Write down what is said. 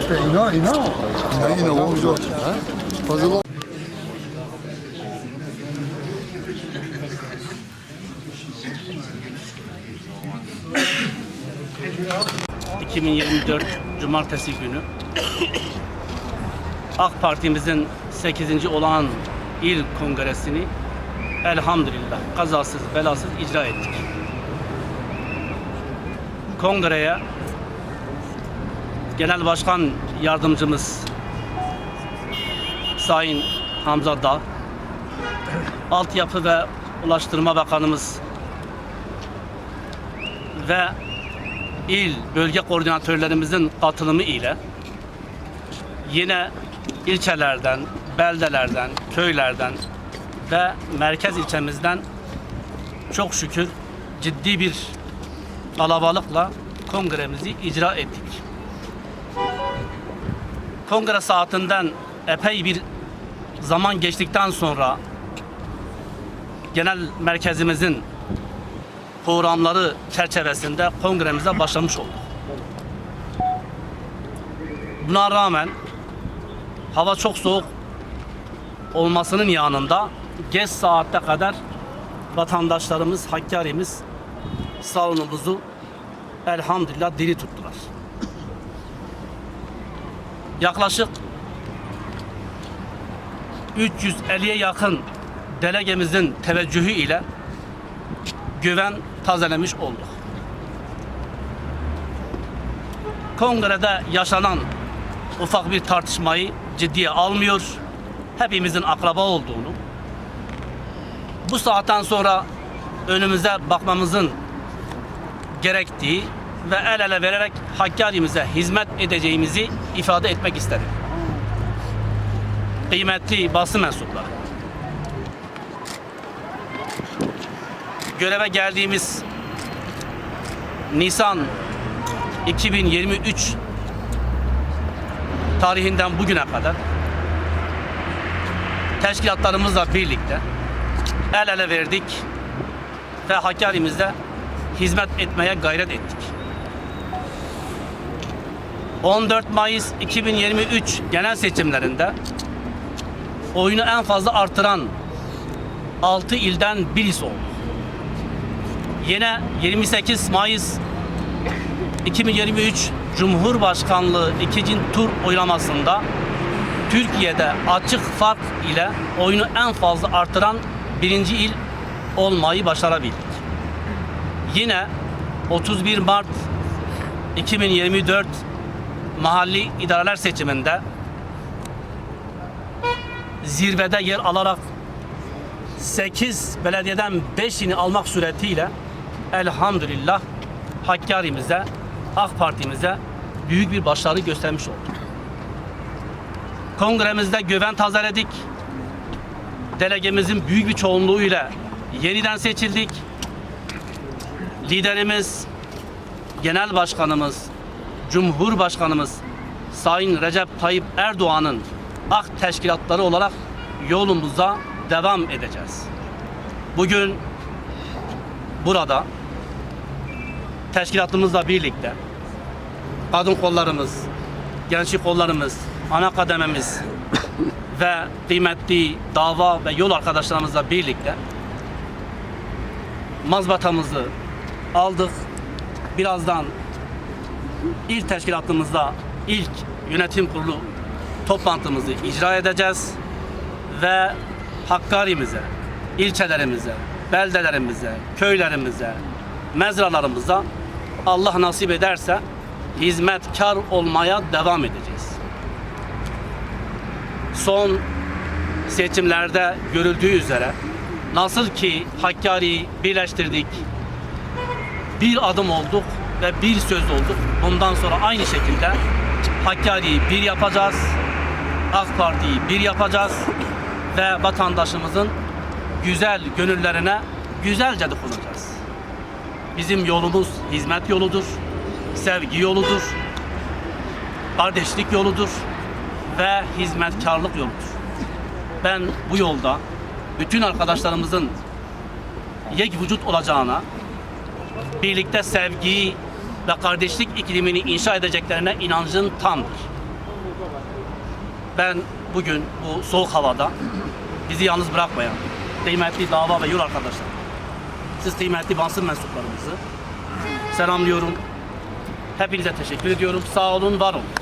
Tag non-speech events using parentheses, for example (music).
İşte inan inan. İnan yine olacak. Ha? Fazla 2024 Cumartesi günü AK Parti'mizin 8. olağan il kongresini elhamdülillah kazasız belasız icra ettik. Kongreye Genel Başkan Yardımcımız Sayın Hamza Dağ, Altyapı ve Ulaştırma Bakanımız ve il bölge koordinatörlerimizin katılımı ile yine ilçelerden, beldelerden, köylerden ve merkez ilçemizden çok şükür ciddi bir kalabalıkla kongremizi icra ettik. Kongre saatinden epey bir zaman geçtikten sonra genel merkezimizin programları çerçevesinde kongremize başlamış olduk. Buna rağmen hava çok soğuk olmasının yanında geç saatte kadar vatandaşlarımız, Hakkari'miz salonumuzu elhamdülillah diri tuttular. Yaklaşık 350'ye yakın delegemizin teveccühü ile güven tazelemiş olduk. Kongrede yaşanan ufak bir tartışmayı ciddiye almıyor. Hepimizin akraba olduğunu, bu saatten sonra önümüze bakmamızın gerektiği ve el ele vererek Hakkari'mize hizmet edeceğimizi ifade etmek istedim. Kıymetli basın mensupları, göreve geldiğimiz Nisan 2023 tarihinden bugüne kadar teşkilatlarımızla birlikte el ele verdik ve Hakkari'mizde hizmet etmeye gayret ettik. 14 Mayıs 2023 genel seçimlerinde oyunu en fazla artıran 6 ilden birisi oldu. Yine 28 Mayıs 2023 Cumhurbaşkanlığı ikinci tur oylamasında Türkiye'de açık fark ile oyunu en fazla artıran birinci il olmayı başarabildik. Yine 31 Mart 2024 mahalli idareler seçiminde zirvede yer alarak 8 belediyeden 5'ini almak suretiyle elhamdülillah Hakkari'mize, AK Parti'mize büyük bir başarı göstermiş olduk. Kongremizde güven tazeledik. Delegemizin büyük bir çoğunluğuyla yeniden seçildik. Liderimiz, Genel Başkanımız, Cumhurbaşkanımız Sayın Recep Tayyip Erdoğan'ın AK teşkilatları olarak yolumuza devam edeceğiz. Bugün burada teşkilatımızla birlikte kadın kollarımız, gençlik kollarımız, ana kadememiz (coughs) ve kıymetli dava ve yol arkadaşlarımızla birlikte mazbatamızı aldık. Birazdan il teşkilatımızda ilk yönetim kurulu toplantımızı icra edeceğiz ve Hakkari'mize, ilçelerimize, beldelerimize, köylerimize, mezralarımıza Allah nasip ederse hizmetkar olmaya devam edeceğiz. Son seçimlerde görüldüğü üzere nasıl ki Hakkari'yi birleştirdik, bir adım olduk ve bir söz olduk. Bundan sonra aynı şekilde Hakkari'yi bir yapacağız, AK Parti'yi bir yapacağız ve vatandaşımızın güzel gönüllerine güzelce dokunacağız. Bizim yolumuz hizmet yoludur, sevgi yoludur, kardeşlik yoludur ve hizmetkarlık yoludur. Ben bu yolda bütün arkadaşlarımızın yek vücut olacağına, birlikte sevgiyi ve kardeşlik iklimini inşa edeceklerine inancım tamdır. Ben bugün bu soğuk havada bizi yalnız bırakmayan kıymetli dava ve yol arkadaşlar, siz kıymetli basın mensuplarımızı selamlıyorum. Hepinize teşekkür ediyorum. Sağ olun, var olun.